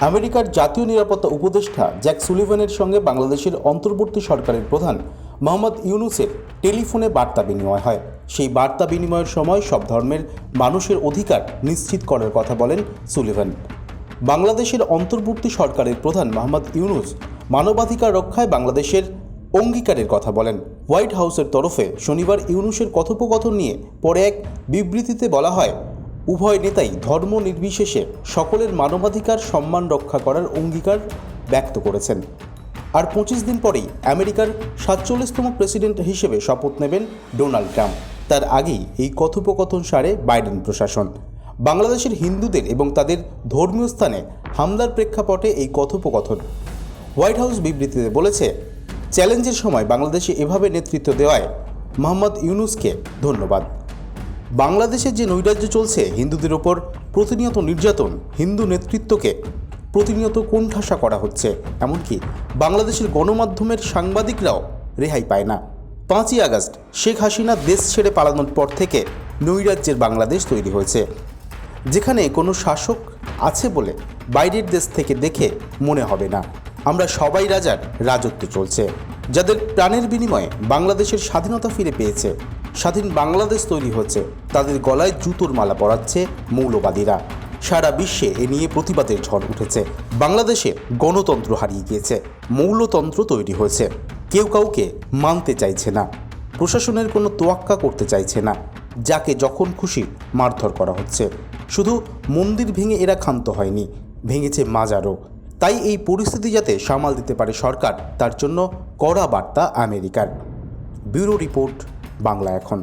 আমেরিকার জাতীয় নিরাপত্তা উপদেষ্টা জ্যাক সুলিভানের সঙ্গে বাংলাদেশের অন্তর্বর্তী সরকারের প্রধান মোহাম্মদ ইউনুসের টেলিফোনে বার্তা বিনিময় হয়। সেই বার্তা বিনিময়ের সময় সব ধর্মের মানুষের অধিকার নিশ্চিত করার কথা বলেন সুলিভান। বাংলাদেশের অন্তর্বর্তী সরকারের প্রধান মোহাম্মদ ইউনুস মানবাধিকার রক্ষায় বাংলাদেশের অঙ্গীকারের কথা বলেন। হোয়াইট হাউসের তরফে শনিবার ইউনুসের কথোপকথন নিয়ে পরে এক বিবৃতিতে বলা হয় উভয় নেতাই ধর্ম নির্বিশেষে সকলের মানবাধিকার সম্মান রক্ষা করার অঙ্গীকার ব্যক্ত করেছেন। আর পঁচিশ দিন পরেই আমেরিকার সাতচল্লিশতম প্রেসিডেন্ট হিসেবে শপথ নেবেন ডোনাল্ড ট্রাম্প। তার আগেই এই কথোপকথন সারে বাইডেন প্রশাসন। বাংলাদেশের হিন্দুদের এবং তাদের ধর্মীয় স্থানে হামলার প্রেক্ষাপটে এই কথোপকথন। হোয়াইট হাউস বিবৃতিতে বলেছে, চ্যালেঞ্জের সময় বাংলাদেশে এভাবে নেতৃত্ব দেওয়ায় মোহাম্মদ ইউনুসকে ধন্যবাদ। বাংলাদেশে যে নৈরাজ্য চলছে, হিন্দুদের ওপর প্রতিনিয়ত নির্যাতন হিন্দু নেতৃত্বকে প্রতিনিয়ত কোণঠাসা করা হচ্ছে। এমনকি বাংলাদেশের গণমাধ্যমের সাংবাদিকরাও রেহাই পায় না। পাঁচই আগস্ট, শেখ হাসিনা দেশ ছেড়ে পালানোর পর থেকে নৈরাজ্যের বাংলাদেশ তৈরি হয়েছে। যেখানে কোনো শাসক আছে বলে বাইরের দেশ থেকে দেখে মনে হবে না। আমরা সবাই রাজার রাজত্ব চলছে। যাদের প্রাণের বিনিময়ে বাংলাদেশের স্বাধীনতা ফিরে পেয়েছে স্বাধীন বাংলাদেশ তৈরি হচ্ছে তাদের গলায় জুতোর মালা পরাচ্ছে মৌলবাদীরা। সারা বিশ্বে এ নিয়ে প্রতিবাদের ঝড় উঠেছে। বাংলাদেশে গণতন্ত্র হারিয়ে গিয়েছে। মৌলতন্ত্র তৈরি হয়েছে। কেউ কাউকে মানতে চাইছে না। প্রশাসনের কোনো তোয়াক্কা করতে চাইছে না। যাকে যখন খুশি মারধর করা হচ্ছে। শুধু মন্দির ভেঙে এরা ক্ষান্ত হয়নি, ভেঙেছে মাজারও। তাই এই পরিস্থিতি যাতে সামাল দিতে পারে সরকার, তার জন্য কড়া বার্তা আমেরিকার। ব্যুরো রিপোর্ট বাংলা এখন